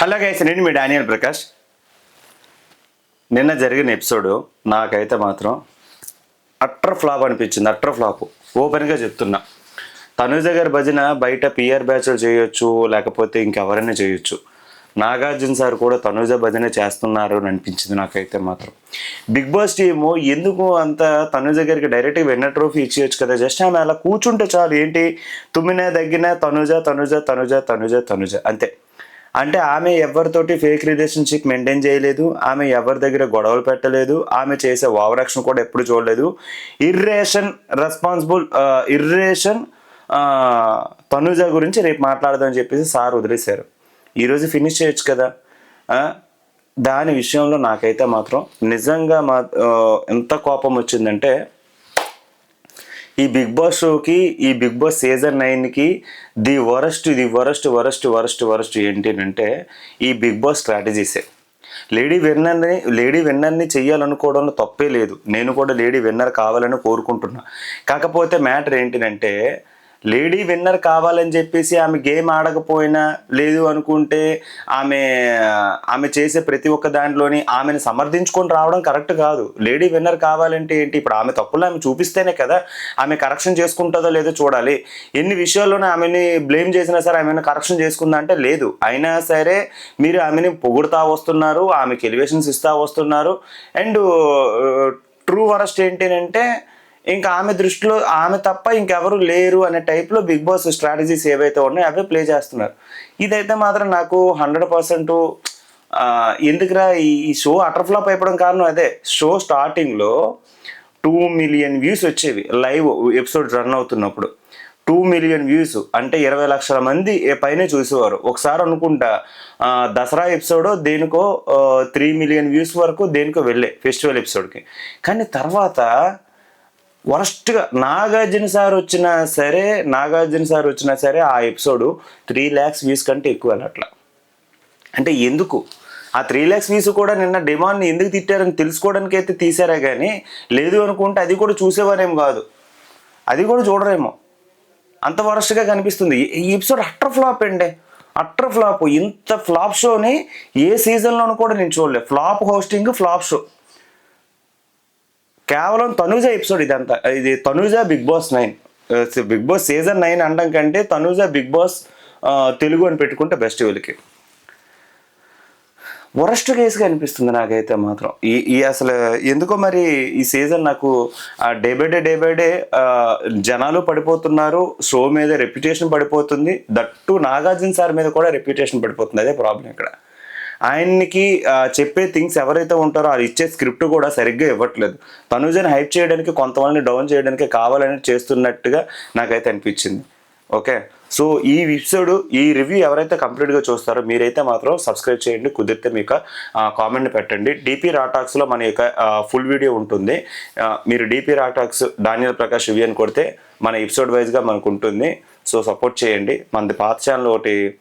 Hello guys నేను మీ Daniel Prakash. నిన్న జరిగిన ఎపిసోడ్ నాకైతే మాత్రం అట్టర్ ఫ్లాప్ అనిపించింది అట్టర్ ఫ్లాప్. ఓపెన్గా చెప్తున్నా. తనుజ గారి భజన బయట పిఆర్ బ్యాచ్లు చేయొచ్చు లేకపోతే ఇంకెవరైనా చేయొచ్చు. నాగార్జున సార్ కూడా తనుజ భజన చేస్తున్నారు అని అనిపించింది నాకైతే మాత్రం. బిగ్ బాస్ టీము ఎందుకు అంత తనుజ గారికి డైరెక్ట్గా విన్నర్ ట్రోఫీ ఇచ్చేయచ్చు కదా? జస్ట్ ఆమె అలా కూర్చుంటే చాలు ఏంటి? తుమ్మిన దగ్గిన తనుజ తనుజ తనుజ తనుజ తనుజ అంతే. అంటే ఆమె ఎవరితోటి ఫేక్ రిలేషన్షిప్ మెయింటైన్ చేయలేదు ఆమె ఎవరి దగ్గర గొడవలు పెట్టలేదు ఆమె చేసే ఓవరాక్షన్ కూడా ఎప్పుడు చూడలేదు. ఇర్రేషన్ రెస్పాన్సిబుల్ ఇర్రేషన్ తనుజ గురించి రేపు మాట్లాడదామని చెప్పేసి సార్ వదిలేశారు. ఈరోజు ఫినిష్ చేయొచ్చు కదా? దాని విషయంలో నాకైతే మాత్రం నిజంగా మా ఎంత కోపం వచ్చిందంటే ఈ బిగ్ బాస్ షోకి ఈ బిగ్ బాస్ సీజన్ నైన్కి the worst the worst worst worst worst ఏంటి అంటే ఈ బిగ్ బాస్ స్ట్రాటజీసే. లేడీ విన్నర్ని లేడీ విన్నర్ని చెయ్యాలనుకోవడంలో తప్పే లేదు. నేను కూడా లేడీ విన్నర్ కావాలని కోరుకుంటున్నా. కాకపోతే మ్యాటర్ ఏంటిదంటే లేడీ విన్నర్ కావాలని చెప్పేసి ఆమె గేమ్ ఆడకపోయినా లేదు అనుకుంటే ఆమె ఆమె చేసే ప్రతి ఒక్క దాంట్లోని ఆమెను సమర్థించుకొని రావడం కరెక్ట్ కాదు. లేడీ విన్నర్ కావాలంటే ఏంటి? ఇప్పుడు ఆమె తప్పులు ఆమె చూపిస్తేనే కదా ఆమె కరెక్షన్ చేసుకుంటుందో లేదో చూడాలి. ఎన్ని విషయాల్లోనే ఆమెని బ్లేమ్ చేసినా సరే ఆమెను కరెక్షన్ చేసుకుందా అంటే లేదు. అయినా సరే మీరు ఆమెని పొగుడుతా వస్తున్నారు ఆమెకి ఎలివేషన్స్ ఇస్తూ వస్తున్నారు. అండ్ uh, ట్రూ వరస్ట్ ఏంటి అంటే ఇంకా ఆమె దృష్టిలో ఆమె తప్ప ఇంకెవరు లేరు అనే టైప్లో బిగ్ బాస్ స్ట్రాటజీస్ ఏవైతే ఉన్నాయో అవే ప్లే చేస్తున్నారు. ఇదైతే మాత్రం నాకు హండ్రెడ్ పర్సెంట్ ఎందుకురా ఈ షో అటర్ ఫ్లాప్ అయిపోవడం కారణం అదే. షో స్టార్టింగ్లో టూ మిలియన్ వ్యూస్ వచ్చేవి లైవ్ ఎపిసోడ్ రన్ అవుతున్నప్పుడు. టూ మిలియన్ వ్యూస్ అంటే ఇరవై లక్షల మంది పైన పైనే చూసేవారు. ఒకసారి అనుకుంటా దసరా ఎపిసోడ్ దేనికో త్రీ మిలియన్ వ్యూస్ వరకు దేనికో వెళ్ళే ఫెస్టివల్ ఎపిసోడ్కి కానీ తర్వాత వరస్ట్గా నాగార్జున సార్ వచ్చినా సరే నాగార్జున సార్ వచ్చినా సరే ఆ ఎపిసోడ్ త్రీ ల్యాక్స్ వ్యూస్ కంటే ఎక్కువ అట్లా అంటే ఎందుకు? ఆ త్రీ ల్యాక్స్ వ్యూస్ కూడా నిన్న డిమాండ్ని ఎందుకు తిట్టారని తెలుసుకోవడానికి అయితే తీసారే కానీ లేదు అనుకుంటే అది కూడా చూసేవారేం కాదు. అది కూడా చూడరేమో. అంత వరస్ట్గా కనిపిస్తుంది. ఈ- ఈ ఎపిసోడ్ అట్టర్ ఫ్లాప్ అండి. Utter flop. ఇంత ఫ్లాప్ షోని ఏ సీజన్లోనూ కూడా నేను చూడలేదు ఫ్లాప్ హోస్టింగ్ ఫ్లాప్ షో. కేవలం తనుజ ఎపిసోడ్ ఇదంతా. ఇది Tanuja Bigg Boss nine. Bigg Boss season nine అనడం కంటే తనుజ బిగ్ బాస్ తెలుగు అని పెట్టుకుంటే బెస్ట్ వీళ్ళకి. వరస్ట్ కేసుగా అనిపిస్తుంది నాకైతే మాత్రం. ఈ ఈ అసలు ఎందుకో మరి ఈ సీజన్ నాకు day by day day by day జనాలు పడిపోతున్నారు షో మీద రెప్యుటేషన్ పడిపోతుంది దట్టు నాగార్జున సార్ మీద కూడా రెప్యుటేషన్ పడిపోతుంది. అదే ప్రాబ్లం ఇక్కడ. ఆయనకి చెప్పే థింగ్స్ ఎవరైతే ఉంటారో అది ఇచ్చే స్క్రిప్ట్ కూడా సరిగ్గా ఇవ్వట్లేదు. తనుజని హైప్ చేయడానికి కొంతమందిని డౌన్ చేయడానికి కావాలని చేస్తున్నట్టుగా నాకైతే అనిపించింది. ఓకే? సో ఈ ఎపిసోడ్ ఈ రివ్యూ ఎవరైతే కంప్లీట్గా చూస్తారో మీరైతే మాత్రం సబ్స్క్రైబ్ చేయండి. కుదిరితే మీకు కామెంట్ పెట్టండి. డిపి రాటాక్స్లో మన యొక్క ఫుల్ వీడియో ఉంటుంది. మీరు డిపి రాటాక్స్ డానియల్ ప్రకాష్ రివ్యూ అని కొడితే మన ఎపిసోడ్ వైజ్గా మనకు ఉంటుంది. సో సపోర్ట్ చేయండి. మనది పాత ఛానల్ ఒకటి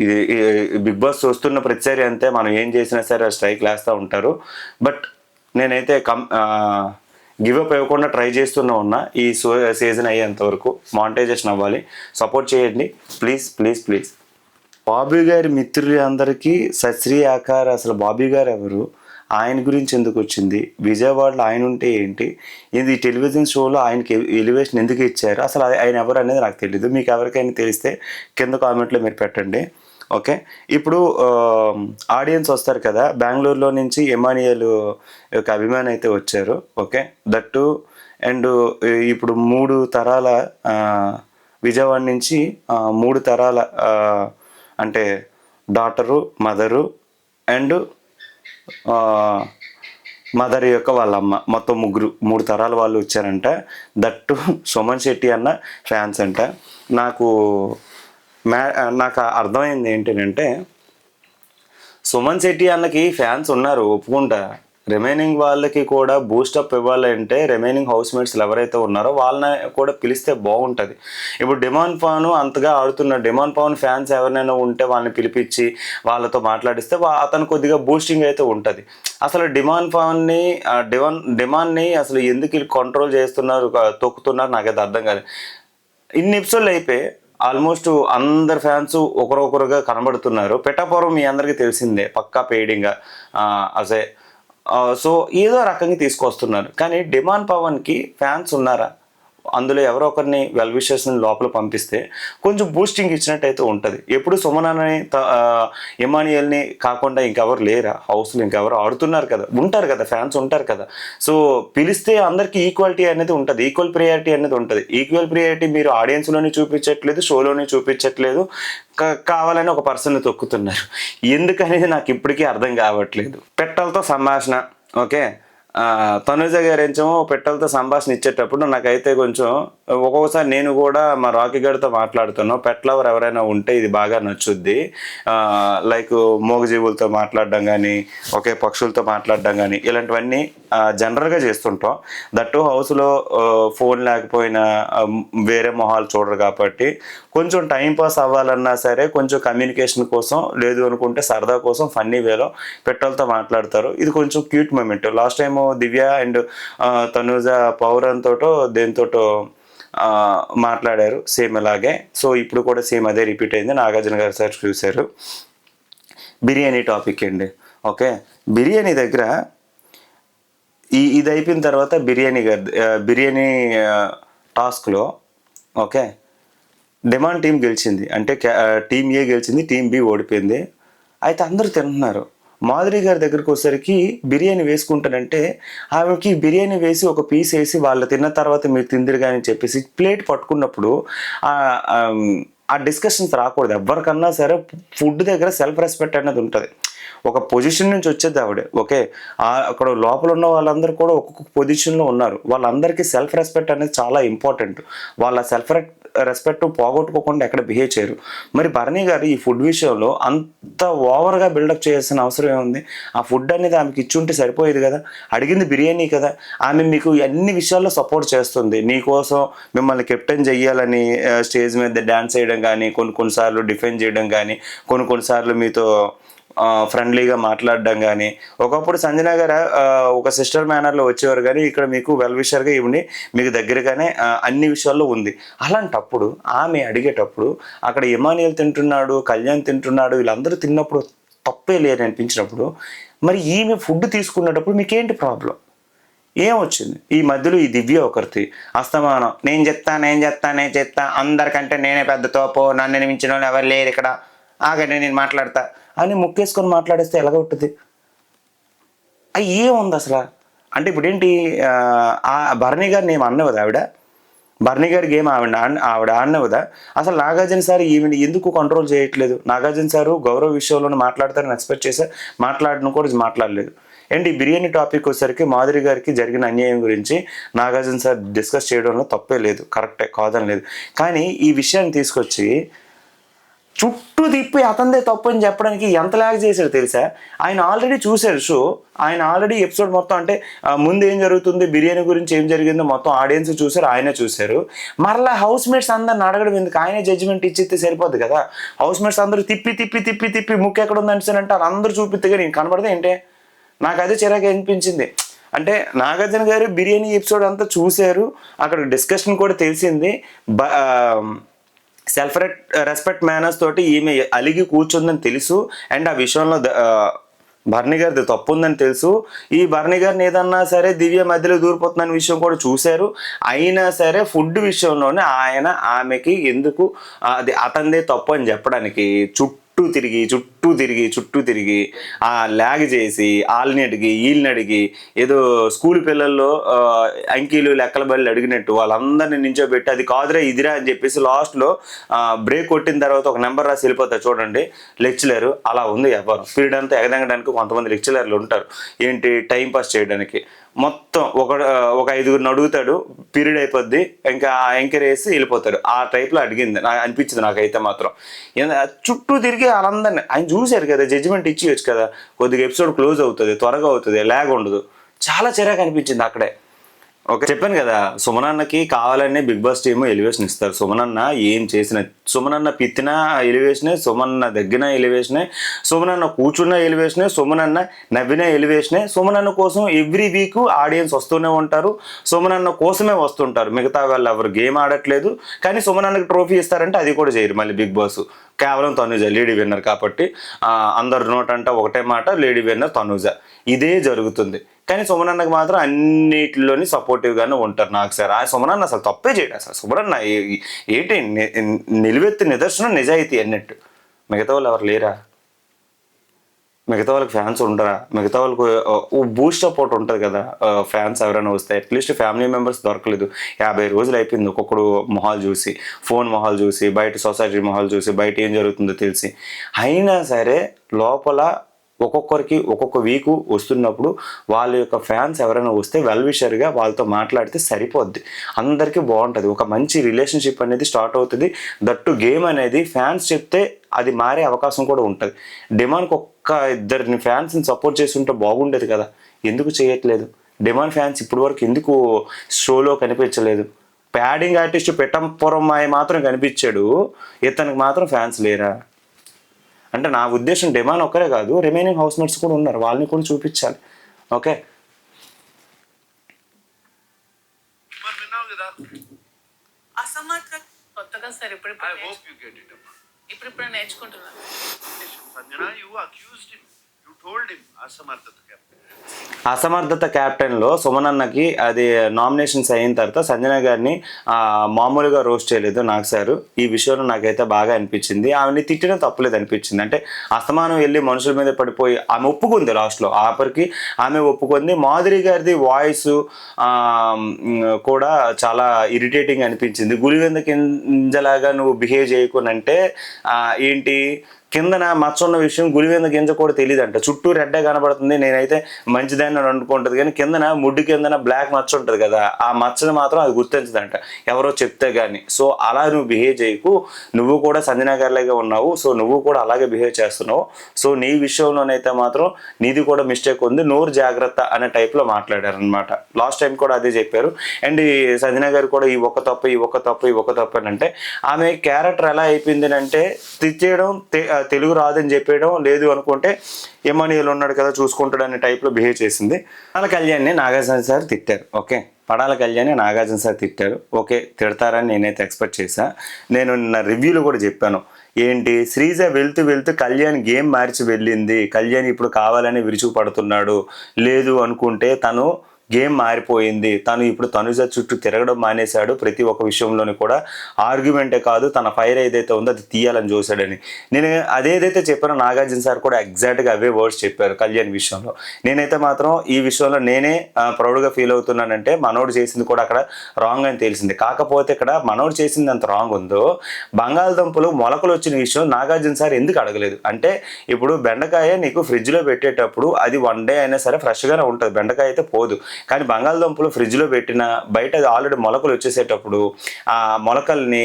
ఇది బిగ్ బాస్ చూస్తున్న ప్రతిసారి అంతే మనం ఏం చేసినా సరే స్ట్రైక్ లేస్తూ ఉంటారు. బట్ నేనైతే కం గివ్ అప్ ఇవ్వకుండా ట్రై చేస్తూనే ఉన్నా. ఈ సో సీజన్ అయ్యేంత వరకు మానిటైజేషన్ అవ్వాలి. సపోర్ట్ చేయండి. Please please please. బాబీ గారి మిత్రులు అందరికీ సశ్రీ ఆకార్ అసలు బాబీ గారు ఎవరు? ఆయన గురించి ఎందుకు వచ్చింది? విజయవాడలో ఆయన ఉంటే ఏంటి? ఇది టెలివిజన్ షోలో ఆయనకి ఎలివేషన్ ఎందుకు ఇచ్చారు? అసలు ఆయన ఎవరు అనేది నాకు తెలియదు మీకు ఎవరికైనా తెలిస్తే కింద కామెంట్లో మీరు పెట్టండి. ఓకే? ఇప్పుడు ఆడియన్స్ వస్తారు కదా బెంగళూరులో నుంచి ఎమానియల్ యొక్క అభిమాని అయితే వచ్చారు. ఓకే? దట్టు అండ్ ఇప్పుడు మూడు తరాల విజయవాడ నుంచి మూడు తరాల అంటే డాటరు మదరు అండ్ మదర్ యొక్క వాళ్ళ అమ్మ మొత్తం ముగ్గురు మూడు తరాల వాళ్ళు వచ్చారంట. దట్టు సుమన్ శెట్టి అన్న ఫ్యాన్స్ అంట. నాకు మ్యా నాకు అర్థమైంది ఏంటంటే సుమన్ శెట్టి అన్నకి ఫ్యాన్స్ ఉన్నారు ఒప్పుకుంటా. రిమైనింగ్ వాళ్ళకి కూడా బూస్టప్ ఇవ్వాలంటే రిమైనింగ్ హౌస్ మేట్స్ ఎవరైతే ఉన్నారో వాళ్ళని కూడా పిలిస్తే బాగుంటుంది. ఇప్పుడు డిమాండ్ పవన్ అంతగా ఆడుతున్న డిమాండ్ పవన్ ఫ్యాన్స్ ఎవరినైనా ఉంటే వాళ్ళని పిలిపించి వాళ్ళతో మాట్లాడిస్తే అతను కొద్దిగా బూస్టింగ్ అయితే ఉంటుంది. అసలు డిమాండ్ పవన్ని డిమాన్ డిమాండ్ డిమాండ్ని అసలు ఎందుకు కంట్రోల్ చేస్తున్నారు తొక్కుతున్నారు తొక్కుతున్నారు నాకైతే అర్థం కాదు. ఇన్ని ఎపిసోడ్లు అయిపోయి ఆల్మోస్ట్ అందరు ఫ్యాన్స్ ఒకరొకరుగా కనబడుతున్నారు. పెట్టాపురం మీ అందరికీ తెలిసిందే పక్కా పెయిడింగ్ అసే సో ఏదో రకంగా తీసుకొస్తున్నారు. కానీ డిమాండ్ పవన్కి ఫ్యాన్స్ ఉన్నారా? అందులో ఎవరో ఒకరిని వెల్ విషెస్ని లోపల పంపిస్తే కొంచెం బూస్టింగ్ ఇచ్చినట్టయితే ఉంటుంది. ఎప్పుడు సుమనాని ఇమానియల్ని కాకుండా ఇంకెవరు లేరా? హౌస్లో ఇంకెవరు ఆడుతున్నారు కదా. ఉంటారు కదా ఫ్యాన్స్ ఉంటారు కదా. సో పిలిస్తే అందరికీ ఈక్వాలిటీ అనేది ఉంటుంది. ఈక్వల్ ప్రియారిటీ అనేది ఉంటుంది. ఈక్వల్ ప్రియారిటీ మీరు ఆడియన్స్లోనే చూపించట్లేదు షోలోనే చూపించట్లేదు. కావాలని ఒక పర్సన్ తొక్కుతున్నారు. ఎందుకనేది నాకు ఇప్పటికీ అర్థం కావట్లేదు. పెట్టలతో సంభాషణ ఓకే? తనుజ గారు ఏంచేమో పెట్టలతో సంభాషణ ఇచ్చేటప్పుడు నాకైతే కొంచెం ఒక్కొక్కసారి నేను కూడా మా రాకీ గారితో మాట్లాడుతున్నాను పెట్లవర్ ఎవరైనా ఉంటే ఇది బాగా నచ్చుద్ది. లైక్ మూగజీవులతో మాట్లాడడం కానీ ఒకే పక్షులతో మాట్లాడడం కానీ ఇలాంటివన్నీ జనరల్గా చేస్తుంటాం. దట్టు హౌస్లో ఫోన్ లేకపోయినా వేరే మొహాలు చూడరు కాబట్టి కొంచెం టైం పాస్ అవ్వాలన్నా సరే కొంచెం కమ్యూనికేషన్ కోసం లేదు అనుకుంటే సరదా కోసం ఫన్నీ వేలో పెట్టలతో మాట్లాడతారు. ఇది కొంచెం cute moment last time Divya and Tanuja పౌరన్ తోటో దేనితోటో మాట్లాడారు. సేమ్ ఇలాగే సో ఇప్పుడు కూడా సేమ్ అదే రిపీట్ అయింది. నాగార్జున గారు సార్ చూశారు. బిర్యానీ టాపిక్ అండి. ఓకే? బిర్యానీ దగ్గర ఈ ఇది అయిపోయిన తర్వాత బిర్యానీ బిర్యానీ టాస్క్లో ఓకే? డిమాండ్ టీం గెలిచింది. అంటే క్యా- టీం ఏ గెలిచింది? టీం బి ఓడిపోయింది. అయితే అందరూ తింటున్నారు. మాధురి గారి దగ్గరికి వచ్చేసరికి బిర్యానీ వేసుకుంటానంటే ఆమెకి బిర్యానీ వేసి ఒక పీస్ వేసి వాళ్ళు తిన్న తర్వాత మీరు తిందిరు కానీ చెప్పేసి ప్లేట్ పట్టుకున్నప్పుడు ఆ, డిస్కషన్స్ రాకూడదు. ఎవరికన్నా సరే ఫుడ్ దగ్గర సెల్ఫ్ రెస్పెక్ట్ అనేది ఉంటుంది. ఒక పొజిషన్ నుంచి వచ్చేది ఆవిడ. ఓకే అక్కడ లోపల ఉన్న వాళ్ళందరూ కూడా ఒక్కొక్క పొజిషన్లో ఉన్నారు. వాళ్ళందరికీ సెల్ఫ్ రెస్పెక్ట్ అనేది చాలా ఇంపార్టెంట్. వాళ్ళ సెల్ఫ్ రెస్పెక్ట్ పోగొట్టుకోకుండా ఎక్కడ బిహేవ్ చేయరు. మరి భరణి గారు ఈ ఫుడ్ విషయంలో అంత ఓవర్గా బిల్డప్ చేయాల్సిన అవసరం ఏముంది? ఆ ఫుడ్ అనేది ఆమెకి ఇచ్చుంటే సరిపోయేది కదా? అడిగింది బిర్యానీ కదా? ఆమె మీకు అన్ని విషయాల్లో సపోర్ట్ చేస్తుంది. నీకోసం మిమ్మల్ని కెప్టెన్ చెయ్యాలని స్టేజ్ మీద డ్యాన్స్ చేయడం కానీ కొన్ని కొన్నిసార్లు డిఫెండ్ చేయడం కానీ కొన్ని కొన్నిసార్లు మీతో ఫ్రెండ్లీగా మాట్లాడడం కానీ ఒకప్పుడు సంజన గారు ఒక సిస్టర్ మేనర్లో వచ్చేవారు కానీ ఇక్కడ మీకు వెల్ విషర్గా ఇవ్వండి మీకు దగ్గరగానే అన్ని విషయాల్లో ఉంది. అలాంటప్పుడు ఆమె అడిగేటప్పుడు అక్కడ ఇమానియల్ తింటున్నాడు కళ్యాణ్ తింటున్నాడు వీళ్ళందరూ తిన్నప్పుడు తప్పే లేని అనిపించినప్పుడు మరి ఈమె ఫుడ్ తీసుకునేటప్పుడు మీకేంటి ప్రాబ్లం ఏం వచ్చింది ఈ మధ్యలో ఈ దివ్య ఒకరిది అస్తమానం నేను చెప్తా నేను చెప్తా నేను చెప్తా అందరికంటే నేనే పెద్ద తోపో నన్ను మించిన వాళ్ళు ఎవరు లేరు ఇక్కడ. ఆగండి నేను మాట్లాడతా. అని ముక్కేసుకొని మాట్లాడేస్తే ఎలాగొట్టుద్ది ఉంటుంది ఏముంది అసలు? అంటే ఇప్పుడు ఏంటి ఆ, భరణి గారిని ఏం అన్నవదా ఆవిడ? భరణి గారికి ఏం ఆవిడ ఆవిడ అన్నవదా? అసలు నాగార్జున సార్ ఈమెను ఎందుకు కంట్రోల్ చేయట్లేదు? నాగార్జున సారు గౌరవ విషయంలో మాట్లాడతారని ఎక్స్పెక్ట్ చేశా మాట్లాడను కూడా మాట్లాడలేదు. ఏంటి ఈ బిర్యానీ టాపిక్ వచ్చేసరికి మాధురి గారికి జరిగిన అన్యాయం గురించి నాగార్జున సార్ డిస్కస్ చేయడంలో తప్పే లేదు. కరెక్టే కాదని లేదు. కానీ ఈ విషయాన్ని తీసుకొచ్చి చుట్టూ తిప్పి అతనిదే తప్పు అని చెప్పడానికి ఎంత లాగ్ చేశాడు తెలుసా? ఆయన ఆల్రెడీ చూశాడు. షో ఆయన ఆల్రెడీ ఎపిసోడ్ మొత్తం అంటే ముందు ఏం జరుగుతుంది? బిర్యానీ గురించి ఏం జరిగిందో మొత్తం ఆడియన్స్ చూశారు ఆయనే చూశారు. మరలా హౌస్ మేట్స్ అందరిని అడగడం ఎందుకు? ఆయనే జడ్జిమెంట్ ఇచ్చితే సరిపోద్ది కదా? హౌస్ మేట్స్ అందరూ తిప్పి తిప్పి తిప్పి తిప్పి ముక్కు ఎక్కడ ఉందని అంటే అందరూ చూపిస్తే నేను కనబడితే ఏంటే? నాకు అదే చిరాకు అనిపించింది. అంటే నాగార్జున గారు బిర్యానీ ఎపిసోడ్ అంతా చూశారు. అక్కడ డిస్కషన్ కూడా తెలిసింది. బ- సెల్ఫ్ రెస్పెక్ట్ మేనర్స్ తోటి ఈమె అలిగి కూర్చుందని తెలుసు. అండ్ ఆ విషయంలో భరణి గారిది తప్పు ఉందని తెలుసు. ఈ భరణి గారిని ఏదన్నా సరే దివ్య మధ్యలో దూరిపోతుందన్న విషయం కూడా చూశారు. అయినా సరే ఫుడ్ విషయంలోనే ఆయన ఆమెకి ఎందుకు అది అతనిదే తప్పు అని చెప్పడానికి చుట్టూ చుట్టూ తిరిగి చుట్టూ తిరిగి చుట్టూ తిరిగి ఆ ల్యాగ్ చేసి వాళ్ళని అడిగి వీళ్ళని అడిగి ఏదో స్కూల్ పిల్లల్లో అంకీలు లెక్కల బళ్ళు అడిగినట్టు వాళ్ళందరినీ నించోబెట్టి అది కాదురా ఇదిరా అని చెప్పేసి లాస్ట్లో బ్రేక్ కొట్టిన తర్వాత ఒక నెంబర్ రాసి వెళ్ళిపోతారు చూడండి లెక్చరర్ అలా ఉంది వ్యాపారం పీరియడ్ అంతా ఎగదగడానికి కొంతమంది లెక్చరర్లు ఉంటారు. ఏంటి? టైం పాస్ చేయడానికి. మొత్తం ఒక ఒక ఐదుగురిని అడుగుతాడు పీరియడ్ అయిపోద్ది ఇంకా ఎంకర్ వేసి వెళ్ళిపోతాడు. ఆ టైప్లో అడిగింది నాకు అనిపించింది నాకైతే మాత్రం. చుట్టూ తిరిగి వాళ్ళందరినీ ఆయన చూశారు కదా జడ్జిమెంట్ ఇచ్చేయచ్చు కదా కొద్దిగా ఎపిసోడ్ క్లోజ్ అవుతుంది త్వరగా అవుతుంది ల్యాగ్ ఉండదు. చాలా చిరాకు అనిపించింది అక్కడే. ఓకే చెప్పాను కదా సుమనన్నకి కావాలనే బిగ్ బాస్ టీమ్ ఎలివేషన్ ఇస్తారు. సుమనన్న ఏం చేసిన సుమనన్న పిత్తిన ఎలివేషనే సుమనన్న దగ్గిన ఎలివేషనే సుమనన్న కూర్చున్న ఎలివేషనే సుమనన్న నవ్విన ఎలివేషనే సుమనన్న కోసం ఎవ్రీ వీక్ ఆడియన్స్ వస్తూనే ఉంటారు. సుమనన్న కోసమే వస్తుంటారు. మిగతా వాళ్ళు ఎవరు గేమ్ ఆడట్లేదు. కానీ సుమనన్నకి ట్రోఫీ ఇస్తారంటే అది కూడా చేయరు మళ్ళీ బిగ్ బాస్ కేవలం తనుజ లేడీ విన్నర్ కాబట్టి అందరు నోట్ అంటే ఒకటే మాట లేడీ విన్నర్ తనుజ. ఇదే జరుగుతుంది. కానీ సుమనన్నకి మాత్రం అన్నిటిలోని సపోర్టివ్గానే ఉంటారు నాకు సార్. ఆ సుమనన్న అసలు తప్పే చేయడు అసలు. సుమనన్న ఏంటి నిలువెత్తి నిదర్శనం నిజాయితీ అన్నట్టు. మిగతా వాళ్ళు ఎవరు లేరా? మిగతా వాళ్ళకి ఫ్యాన్స్ ఉండరా? మిగతా వాళ్ళకు బూస్ట్ సపోర్ట్ ఉంటుంది కదా ఫ్యాన్స్ ఎవరైనా వస్తే. అట్లీస్ట్ ఫ్యామిలీ మెంబర్స్ దొరకలేదు. యాభై రోజులు అయిపోయింది ఒక్కొక్కడు మొహాలు చూసి ఫోన్ మొహాలు చూసి బయట సొసైటీ మొహాలు చూసి బయట ఏం జరుగుతుందో తెలిసి. అయినా సరే లోపల ఒక్కొక్కరికి ఒక్కొక్క వీక్ వస్తున్నప్పుడు వాళ్ళ యొక్క ఫ్యాన్స్ ఎవరైనా వస్తే వెల్విషర్గా వాళ్ళతో మాట్లాడితే సరిపోద్ది. అందరికీ బాగుంటుంది. ఒక మంచి రిలేషన్షిప్ అనేది స్టార్ట్ అవుతుంది. దట్టు గేమ్ అనేది ఫ్యాన్స్ చెప్తే అది మారే అవకాశం కూడా ఉంటుంది. డిమాండ్కి ఒక్క ఇద్దరిని ఫ్యాన్స్ని సపోర్ట్ చేసి ఉంటే బాగుండేది కదా. ఎందుకు చేయట్లేదు? డిమాండ్ ఫ్యాన్స్ ఇప్పటి వరకు ఎందుకు షోలో కనిపించలేదు? ప్యాడింగ్ ఆర్టిస్ట్ పెట్టంపురం మాత్రం కనిపించాడు. ఇతనికి మాత్రం ఫ్యాన్స్ లేరా? అంటే నా ఉద్దేశం డిమాండ్ ఒక్కరే కాదు రిమైనింగ్ హౌస్ మేట్స్ కూడా ఉన్నారు. వాళ్ళని కూడా చూపించాలి. ఓకే? మరి విన్నావు కదా? అసమర్థ కొత్తగా సార్ ఇప్పుడు ఐ ఇప్పుడు హోప్ యూ గెట్ ఇట్ అమ్మా. ఇప్పుడు ఇప్పుడు నేర్చుకుంటున్నాను అసమర్థత కెప్టెన్ అసమర్థత క్యాప్టెన్లో సుమనన్నకి అది నామినేషన్స్ అయిన తర్వాత సంజన గారిని మామూలుగా రోస్ట్ చేయలేదు నాకు సారు. ఈ విషయంలో నాకైతే బాగా అనిపించింది. ఆమెని తిట్టడం తప్పలేదు అనిపించింది. అంటే అస్తమానం వెళ్ళి మనుషుల మీద పడిపోయి ఆమె ఒప్పుకుంది లాస్ట్లో. ఆఖరికి ఆమె ఒప్పుకుంది. మాధురి గారిది వాయిస్ కూడా చాలా ఇరిటేటింగ్ అనిపించింది. గులివెంద కింజలాగా నువ్వు బిహేవ్ చేయకునంటే ఏంటి? కిందన మచ్చ ఉన్న విషయం గులివెంద గింజ కూడా తెలియదు అంట చుట్టూ రెడ్డే కనబడుతుంది నేనైతే మంచిదని అని అనుకుంటుంది. కానీ కిందన ముడ్డు కిందన బ్లాక్ మచ్చ ఉంటుంది కదా ఆ మచ్చని మాత్రం అది గుర్తించదంట. ఎవరో చెప్తే కానీ సో అలా నువ్వు బిహేవ్ చేయకు. నువ్వు కూడా సంజనాగారిలాగా ఉన్నావు. సో నువ్వు కూడా అలాగే బిహేవ్ చేస్తున్నావు. సో నీ విషయంలోనైతే మాత్రం నీది కూడా మిస్టేక్ ఉంది. నోరు జాగ్రత్త అనే టైప్లో మాట్లాడారనమాట లాస్ట్ టైం కూడా అదే చెప్పారు. అండ్ ఈ సంజనా గారు కూడా ఈ ఒక్క తప్పు ఈ ఒక్క తప్పు ఈ ఒక్క తప్పు అని అంటే ఆమె క్యారెక్టర్ ఎలా అయిపోయింది అంటే తిట్టేయడం తెలుగు రాదని చెప్పేయడం లేదు అనుకుంటే ఎమానియల్ ఉన్నాడు కదా చూసుకుంటాడు అనే టైప్లో బిహేవ్ చేసింది. పడాల కళ్యాణ్ని నాగార్జున సార్ తిట్టారు. ఓకే? పడాల కళ్యాణ్ని నాగార్జున సార్ తిట్టారు. ఓకే? తిడతారని నేనైతే ఎక్స్పెక్ట్ చేశా. నేను నా రివ్యూలో కూడా చెప్పాను. ఏంటి? శ్రీజ వెళ్తూ వెళ్తూ కళ్యాణ్ గేమ్ మార్చి వెళ్ళింది. కళ్యాణ్ ఇప్పుడు కావాలని విరుచుకుపడుతున్నాడు. లేదు అనుకుంటే తను గేమ్ మారిపోయింది. తను ఇప్పుడు తనుజ చుట్టూ తిరగడం మానేశాడు. ప్రతి ఒక్క విషయంలోని కూడా ఆర్గ్యుమెంటే కాదు. తన ఫైర్ ఏదైతే ఉందో అది తీయాలని చూశాడని. నేను అదేదైతే చెప్పానో నాగార్జున సార్ కూడా ఎగ్జాక్ట్గా అవే వర్డ్స్ చెప్పారు కళ్యాణ్ విషయంలో. నేనైతే మాత్రం ఈ విషయంలో నేనే ప్రౌడ్గా ఫీల్ అవుతున్నానంటే మనోడు చేసింది కూడా అక్కడ రాంగ్ అని తెలిసింది. కాకపోతే ఇక్కడ మనోడు చేసింది అంత రాంగ్ ఉందో బంగాళదుంపలు మొలకలు వచ్చిన విషయం నాగార్జున సార్ ఎందుకు అడగలేదు? అంటే ఇప్పుడు బెండకాయ నీకు ఫ్రిడ్జ్లో పెట్టేటప్పుడు అది వన్ డే అయినా సరే ఫ్రెష్గానే ఉంటుంది. బెండకాయ అయితే పోదు. కానీ బంగాళదుంపలు ఫ్రిడ్జ్లో పెట్టిన బయట అది ఆల్రెడీ మొలకలు వచ్చేసేటప్పుడు ఆ మొలకల్ని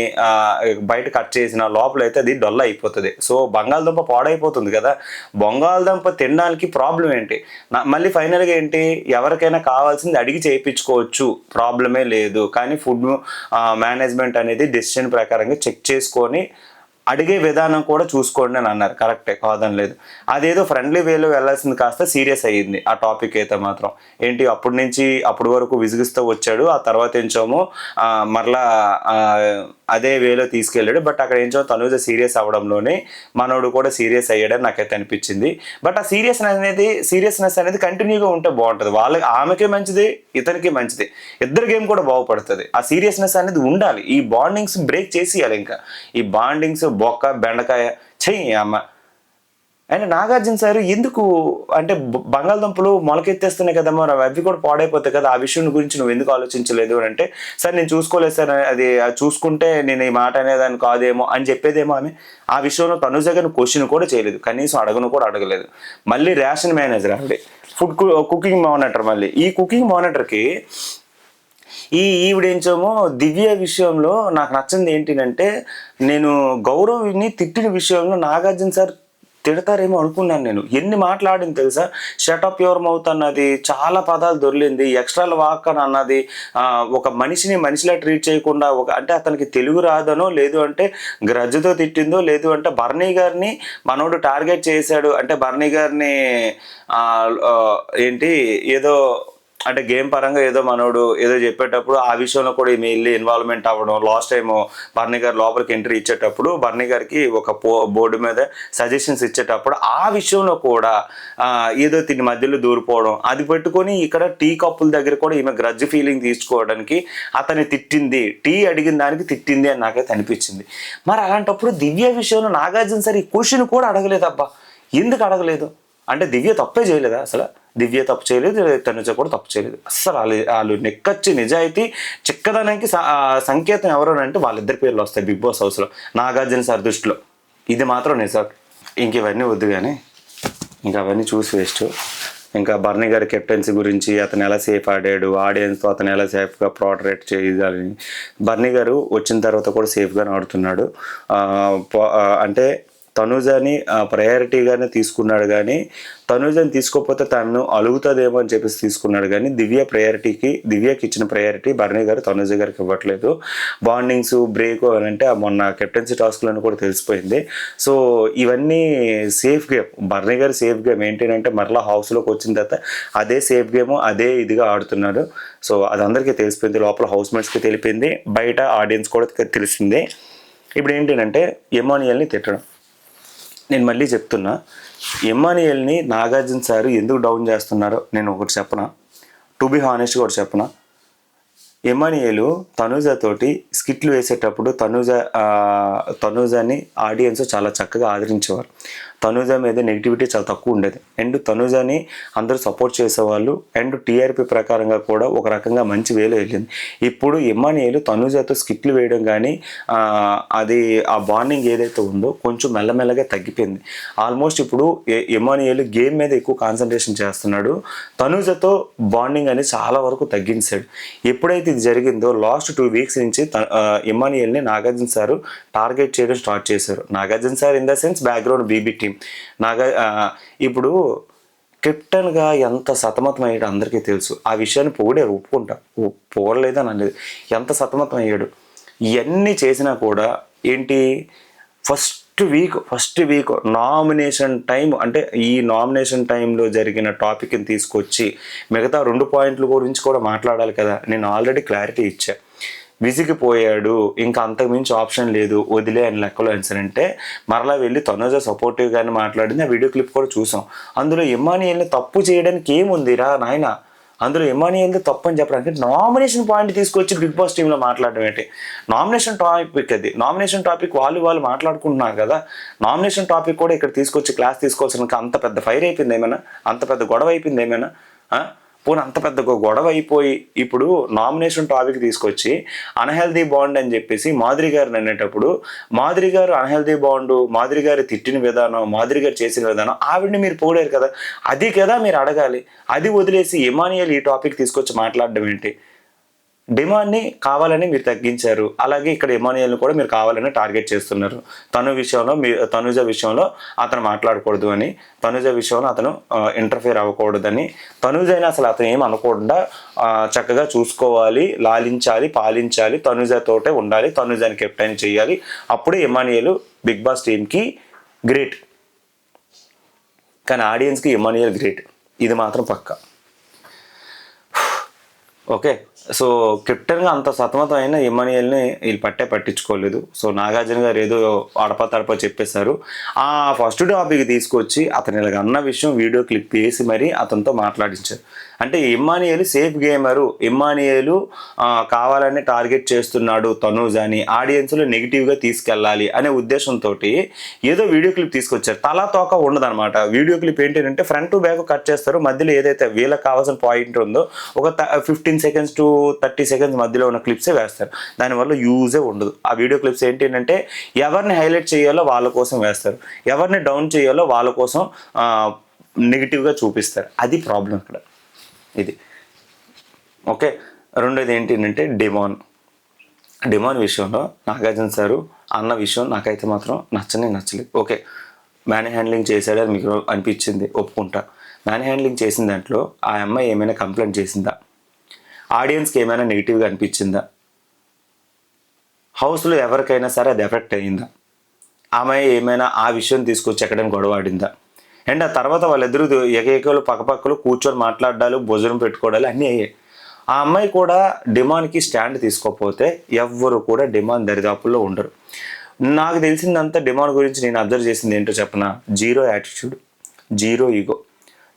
బయట కట్ చేసిన లోపల అయితే అది డొల్ల అయిపోతుంది. సో బంగాళదుంప పాడైపోతుంది కదా. బంగాళదుంప తినడానికి ప్రాబ్లం ఏంటి? మళ్ళీ ఫైనల్గా ఏంటి? ఎవరికైనా కావాల్సింది అడిగి చేయించుకోవచ్చు ప్రాబ్లమే లేదు. కానీ ఫుడ్ మేనేజ్మెంట్ అనేది డెసిషన్ ప్రకారంగా చెక్ చేసుకొని అడిగే విధానం కూడా చూసుకోండి అని అన్నారు. కరెక్టే కాదని లేదు అదేదో ఫ్రెండ్లీ వేలో వెళ్ళాల్సింది కాస్త సీరియస్ అయ్యింది ఆ టాపిక్ అయితే మాత్రం. ఏంటి? అప్పటి నుంచి అప్పటి వరకు విసిగిస్తూ వచ్చాడు. ఆ తర్వాత ఏంచోమో మరలా అదే వేలో తీసుకెళ్ళాడు. బట్ అక్కడ ఏంచో తనుజ సీరియస్ అవ్వడంలోనే మనోడు కూడా సీరియస్ అయ్యాడని నాకైతే అనిపించింది. బట్ ఆ సీరియస్నెస్ అనేది సీరియస్నెస్ అనేది కంటిన్యూగా ఉంటే బాగుంటుంది. వాళ్ళకి ఆమెకే మంచిది ఇతనికి మంచిది. ఇద్దరి గేమ్ కూడా బాగుపడుతుంది. ఆ సీరియస్నెస్ అనేది ఉండాలి. ఈ బాండింగ్స్ బ్రేక్ చేసేయాలి ఇంకా. ఈ బాండింగ్స్ బొక్క బెండకాయ చెయ్యి అమ్మ. అండ్ నాగార్జున సార్ ఎందుకు అంటే బంగాళదుంపలు మొలకెత్తేస్తున్నాయి కదమ్మా అవి కూడా పాడైపోతాయి కదా ఆ విషయం గురించి నువ్వు ఎందుకు ఆలోచించలేదు అని అంటే సార్ నేను చూసుకోలేదు సార్ అది చూసుకుంటే నేను ఈ మాట అనేదాన్ని కాదేమో అని చెప్పేదేమో ఆమె. ఆ విషయంలో తనుజ గారిని క్వశ్చన్ కూడా చేయలేదు. కనీసం అడగను కూడా అడగలేదు. మళ్ళీ రేషన్ మేనేజర్ అండి ఫుడ్ కుకింగ్ మానిటర్ మళ్ళీ. ఈ కుకింగ్ మానిటర్కి ఈ ఈవిడేంచేమో దివ్య విషయంలో నాకు నచ్చింది ఏంటినంటే నేను గౌరవ్ని తిట్టిన విషయంలో నాగార్జున సార్ తిడతారేమో అనుకున్నాను నేను. ఎన్ని మాట్లాడింది తెలుసా? షటప్ యువర్ మౌత్ అన్నది చాలా పదాలు దొరికింది. ఎక్స్ట్రా వాక్ అని అన్నది ఒక మనిషిని మనిషిలా ట్రీట్ చేయకుండా ఒక అంటే అతనికి తెలుగు రాదనో లేదు అంటే గ్రజ్జతో తిట్టిందో లేదు అంటే బర్నీ గారిని మనోడు టార్గెట్ చేశాడు. అంటే బర్నీ గారిని ఏంటి ఏదో అంటే గేమ్ పరంగా ఏదో మనోడు ఏదో చెప్పేటప్పుడు ఆ విషయంలో కూడా ఈమె వెళ్ళి ఇన్వాల్వ్మెంట్ అవ్వడం లాస్ట్ టైం బర్నీ గారు లోపలికి ఎంట్రీ ఇచ్చేటప్పుడు బర్నీ గారికి ఒక పో బోర్డు మీద సజెషన్స్ ఇచ్చేటప్పుడు ఆ విషయంలో కూడా ఏదో తిని మధ్యలో దూరిపోవడం అది పెట్టుకొని ఇక్కడ టీ కప్పుల దగ్గర కూడా ఈమె గ్రజ్ ఫీలింగ్ తీసుకోవడానికి అతన్ని తిట్టింది టీ అడిగిన దానికి తిట్టింది అని నాకైతే అనిపించింది. మరి అలాంటప్పుడు దివ్య విషయంలో నాగార్జున సార్ ఈ క్వశ్చన్ కూడా అడగలేదబ్బా. ఎందుకు అడగలేదు? అంటే దివ్య తప్పే చేయలేదా అసలు? దివ్య తప్పు చేయలేదు తనుజ కూడా తప్పు చేయలేదు. అస్సలు వాళ్ళు వాళ్ళు నెక్కచ్చి నిజాయితీ చిక్కదనానికి సంకేతం ఎవరు అంటే వాళ్ళిద్దరి పేర్లు వస్తాయి బిగ్ బాస్ హౌస్లో. నాగార్జున సార్ దృష్టిలో. ఇది మాత్రం నిజం. ఇంక ఇవన్నీ వద్దు కానీ ఇంకా అవన్నీ చూసి వేస్ట్. ఇంకా బర్నీ గారి కెప్టెన్సీ గురించి అతను ఎలా సేఫ్ ఆడాడు ఆడియన్స్తో అతను ఎలా సేఫ్గా ప్రోటరేట్ చేయాలని. బర్నీ గారు వచ్చిన తర్వాత కూడా సేఫ్గానే ఆడుతున్నాడు. అంటే తనుజని ప్రయారిటీగానే తీసుకున్నాడు కానీ తనుజని తీసుకోకపోతే తను అలుగుతుందేమో అని చెప్పేసి తీసుకున్నాడు కానీ దివ్య ప్రయారిటీకి దివ్యకి ఇచ్చిన ప్రయారిటీ భరణి గారు తనుజ గారికి ఇవ్వట్లేదు. బాండింగ్స్ బ్రేక్ అని అంటే ఆ మొన్న కెప్టెన్సీ టాస్క్లను కూడా తెలిసిపోయింది. సో ఇవన్నీ safe game Bharani garu safe game ఏంటంటే మరలా హౌస్లోకి వచ్చిన తర్వాత అదే సేఫ్ గేమ్ అదే ఇదిగా ఆడుతున్నాడు. సో అది అందరికీ తెలిసిపోయింది. లోపల హౌస్ మేట్స్కి తెలిపింది. బయట ఆడియన్స్ కూడా తెలిసింది. ఇప్పుడు ఏంటంటే ఎమోనియల్ని తిట్టడం. నేను మళ్ళీ చెప్తున్నా ఎమ్మానియల్ని నాగార్జున సార్ ఎందుకు డౌన్ చేస్తున్నారో నేను ఒకటి చెప్పనా? టు బి హానెస్ట్గా ఒకటి చెప్పనా? ఎమ్మానియలు తనూజ తోటి స్కిట్లు వేసేటప్పుడు తనూజ తనూజని ఆడియన్స్ చాలా చక్కగా ఆదరించేవారు. తనూజ మీద నెగిటివిటీ చాలా తక్కువ ఉండేది. అండ్ తనూజని అందరూ సపోర్ట్ చేసేవాళ్ళు. అండ్ టీఆర్పీ ప్రకారంగా కూడా ఒక రకంగా మంచి వేలో వెళ్ళింది. ఇప్పుడు ఎమ్మానియలు తనూజతో స్కిట్లు వేయడం కానీ అది ఆ బాండింగ్ ఏదైతే ఉందో కొంచెం మెల్లమెల్లగా తగ్గిపోయింది. ఆల్మోస్ట్ ఇప్పుడు ఎ- గేమ్ మీద ఎక్కువ కాన్సన్ట్రేషన్ చేస్తున్నాడు. తనూజతో బాండింగ్ అనేది చాలా వరకు తగ్గించాడు. ఎప్పుడైతే ఇది జరిగిందో లాస్ట్ టూ వీక్స్ నుంచి త- ఇమ్మానియల్ని నాగార్జున సార్ టార్గెట్ చేయడం స్టార్ట్ చేశారు. Nagarjuna sir in the sense background BB team Naga ఇప్పుడు కెప్టెన్గా ఎంత సతమతం అయ్యాడు అందరికీ తెలుసు. ఆ విషయాన్ని పొగిడారు ఒప్పుకుంటా. ఓ- పొగడలేదని అనలేదు ఎంత సతమతం అయ్యాడు ఇవన్నీ చేసినా కూడా ఏంటి? First week first week nomination time అంటే ఈ నామినేషన్ టైంలో జరిగిన టాపిక్ని తీసుకొచ్చి మిగతా రెండు పాయింట్ల గురించి కూడా మాట్లాడాలి కదా. నేను ఆల్రెడీ క్లారిటీ ఇచ్చా. విసిగిపోయాడు. ఇంకా అంతకుమించి ఆప్షన్ లేదు. వదిలే అని లెక్కలో అంటే మరలా వెళ్ళి తొనజ సపోర్టివ్గానే మాట్లాడింది. ఆ వీడియో క్లిప్ కూడా చూసాం. అందులో ఇమానియల్ని తప్పు చేయడానికి ఏముందిరా నాయన? అందులో ఇమానియల్ది తప్పు అని చెప్పడానికి నామినేషన్ పాయింట్ తీసుకొచ్చి బిగ్ బాస్ టీంలో మాట్లాడడం ఏంటి? నామినేషన్ టాపిక్ అది. నామినేషన్ టాపిక్ వాళ్ళు వాళ్ళు మాట్లాడుకుంటున్నారు కదా. నామినేషన్ టాపిక్ కూడా ఇక్కడ తీసుకొచ్చి క్లాస్ తీసుకోవాల్సిన అంత పెద్ద ఫైర్ అయిపోయింది ఏమైనా? అంత పెద్ద గొడవ అయిపోయింది ఏమైనా? పోనీ అంత పెద్ద గొడవ అయిపోయి ఇప్పుడు నామినేషన్ టాపిక్ తీసుకొచ్చి అన్హెల్దీ బాండ్ అని చెప్పేసి మాదిరి గారిని అనేటప్పుడు మాదిరి గారు అన్హెల్దీ బాండ్ మాదిరి గారు తిట్టిన విధానం మాదిరి గారు చేసిన విధానం ఆవిడని మీరు పోడారు కదా. అది కదా మీరు అడగాలి. అది వదిలేసి ఇమానియల్ ఈ టాపిక్ తీసుకొచ్చి మాట్లాడడం ఏంటి? డిమాండ్ని కావాలని మీరు తగ్గించారు. అలాగే ఇక్కడ ఎమానియల్ని కూడా మీరు కావాలని టార్గెట్ చేస్తున్నారు. తను విషయంలో మీ తనుజ విషయంలో అతను మాట్లాడకూడదు అని తనుజ విషయంలో అతను ఇంటర్ఫియర్ అవ్వకూడదని తనుజైనా అసలు అతను ఏం అనకుండా చక్కగా చూసుకోవాలి లాలించాలి పాలించాలి తనుజతోటే ఉండాలి తనుజాని కెప్టెన్ చేయాలి. అప్పుడే ఎమానియల్ బిగ్ బాస్ టీంకి గ్రేట్. కానీ ఆడియన్స్కి ఎమానియల్ గ్రేట్. ఇది మాత్రం పక్కా. ఓకే. సో కెప్టెన్గా అంత సతమతం అయినా ఇమానియల్ని వీళ్ళు పట్టే పట్టించుకోలేదు. సో నాగార్జున గారు ఏదో అడప తడప చెప్పేశారు. ఆ ఫస్ట్ టాపిక్ తీసుకొచ్చి అతను ఇలాగ అన్న విషయం వీడియో క్లిప్ వేసి మరీ అతనితో మాట్లాడించారు. అంటే ఇమ్మానియలు సేఫ్ గేమరు. ఇమ్మానియలు కావాలని టార్గెట్ చేస్తున్నాడు తనూజ్ అని ఆడియన్స్లో నెగిటివ్గా తీసుకెళ్ళాలి అనే ఉద్దేశంతో ఏదో వీడియో క్లిప్ తీసుకొచ్చారు. తలా తోక ఉండదన్నమాట. వీడియో క్లిప్ ఏంటంటే ఫ్రంట్ టు బ్యాక్ కట్ చేస్తారు. మధ్యలో ఏదైతే వీళ్ళకి కావాల్సిన పాయింట్ ఉందో ఒక fifteen seconds to thirty seconds మధ్యలో ఉన్న క్లిప్సే వేస్తారు. దానివల్ల యూజే ఉండదు. ఆ వీడియో క్లిప్స్ ఏంటంటే ఎవరిని హైలైట్ చేయాలో వాళ్ళ కోసం వేస్తారు. ఎవరిని డౌన్ చేయాలో వాళ్ళ కోసం నెగిటివ్గా చూపిస్తారు. అది ప్రాబ్లం ఇక్కడ. ఇది. ఓకే రెండోది ఏంటంటే డిమాన్. డిమాన్ విషయంలో నాగార్జున సారు అన్న విషయం నాకైతే మాత్రం నచ్చనే నచ్చలేదు. ఓకే మ్యాన్ హ్యాండ్లింగ్ చేశాడని మీకు అనిపించింది? ఒప్పుకుంటా. మ్యాన్ హ్యాండ్లింగ్ చేసిన దాంట్లో ఆ అమ్మాయి ఏమైనా కంప్లైంట్ చేసిందా? ఆడియన్స్కి ఏమైనా నెగిటివ్గా అనిపించిందా? హౌస్లో ఎవరికైనా సరే అది ఎఫెక్ట్ అయ్యిందా? ఆమె ఏమైనా ఆ విషయం తీసుకొచ్చి ఎక్కడైనా గొడవ ఆడిందా? అండ్ ఆ తర్వాత వాళ్ళిద్దరూ ఏకైకలు పక్కపక్కలు కూర్చొని మాట్లాడాలు భోజనం పెట్టుకోవడాలు అన్నీ అయ్యాయి. ఆ అమ్మాయి కూడా డిమాండ్కి స్టాండ్ తీసుకోకపోతే ఎవ్వరు కూడా డిమాండ్ దరిదాపుల్లో ఉండరు. నాకు తెలిసిందంతా డిమాండ్ గురించి నేను అబ్జర్వ్ చేసింది ఏంటో చెప్పనా? Zero attitude zero ego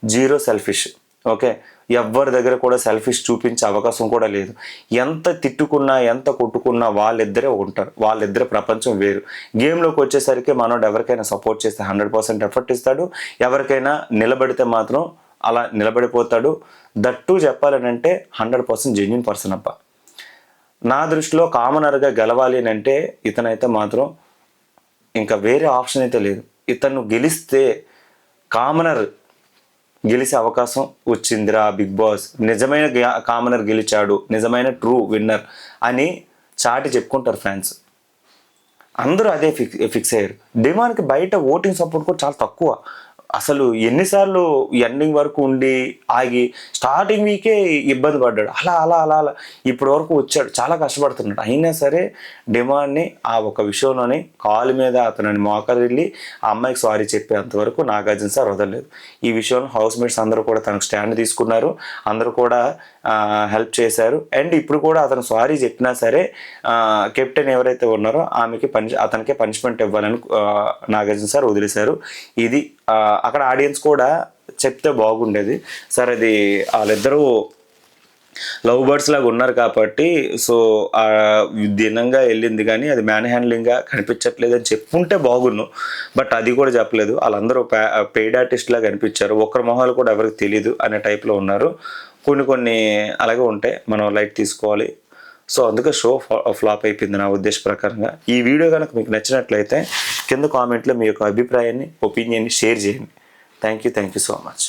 zero selfish okay? ఎవ్వరి దగ్గర కూడా సెల్ఫిష్ చూపించే అవకాశం కూడా లేదు. ఎంత తిట్టుకున్నా ఎంత కొట్టుకున్నా వాళ్ళిద్దరే ఉంటారు. వాళ్ళిద్దరే ప్రపంచం వేరు. గేమ్లోకి వచ్చేసరికి మనోడు ఎవరికైనా సపోర్ట్ చేస్తే హండ్రెడ్ పర్సెంట్ ఎఫర్ట్ ఇస్తాడు. ఎవరికైనా నిలబడితే మాత్రం అలా నిలబడిపోతాడు. దట్టు చెప్పాలనంటే హండ్రెడ్ పర్సెంట్ జెన్యున్ పర్సన్ అబ్బా. నా దృష్టిలో కామనర్గా గెలవాలి అని అంటే ఇతనైతే మాత్రం ఇంకా వేరే ఆప్షన్ అయితే లేదు. ఇతను గెలిస్తే కామనర్ గెలిచే అవకాశం వచ్చిందిరా బిగ్ బాస్. నిజమైన కామనర్ గెలిచాడు. నిజమైన ట్రూ విన్నర్ అని చాటి చెప్పుకుంటారు ఫ్యాన్స్. అందరూ అదే ఫిక్స్ ఫిక్స్ అయ్యారు. డిమాండ్కి బయట ఓటింగ్ సపోర్ట్ కూడా చాలా తక్కువ. అసలు ఎన్నిసార్లు ఎండింగ్ వరకు ఉండి ఆగి స్టార్టింగ్ వీకే ఇబ్బంది పడ్డాడు. అలా అలా అలా అలా. ఇప్పటి వరకు వచ్చాడు. చాలా కష్టపడుతున్నాడు. అయినా సరే డిమాండ్ని ఆ ఒక విషయంలోనే కాలు మీద అతనిని మోకాలు వెళ్ళి ఆ అమ్మాయికి సారీ చెప్పేంతవరకు నాగార్జున సార్ వదలలేదు. ఈ విషయంలో హౌస్ మేట్స్ అందరూ కూడా తనకు స్టాండ్ తీసుకున్నారు. అందరూ కూడా హెల్ప్ చేశారు. అండ్ ఇప్పుడు కూడా అతను సారీ చెప్పినా సరే కెప్టెన్ ఎవరైతే ఉన్నారో ఆమెకి పని అతనికే పనిష్మెంట్ ఇవ్వాలని నాగార్జున సార్ వదిలేశారు. ఇది అక్కడ ఆడియన్స్ కూడా చెప్తే బాగుండేది. సార్ అది వాళ్ళిద్దరూ లవ్ బర్డ్స్ లాగా ఉన్నారు కాబట్టి సో దినంగా వెళ్ళింది కానీ అది మ్యాన్ హ్యాండ్లింగ్గా కనిపించట్లేదు అని చెప్పుంటే బాగున్ను. బట్ అది కూడా చెప్పలేదు. వాళ్ళందరూ పెయిడ్ ఆర్టిస్ట్ లాగా కనిపించారు ఒకరి మొహాలు కూడా ఎవరికి తెలియదు అనే టైప్లో ఉన్నారు. కొన్ని కొన్ని అలాగే ఉంటాయి. మనం లైట్ తీసుకోవాలి. సో అందుకే షో ఫ్లాప్ అయిపోయింది నా ఉద్దేశ ప్రకారంగా. ఈ వీడియో కనుక మీకు నచ్చినట్లయితే కింద కామెంట్లో మీ యొక్క అభిప్రాయాన్ని ఒపీనియన్ని షేర్ చేయండి. Thank you thank you so much.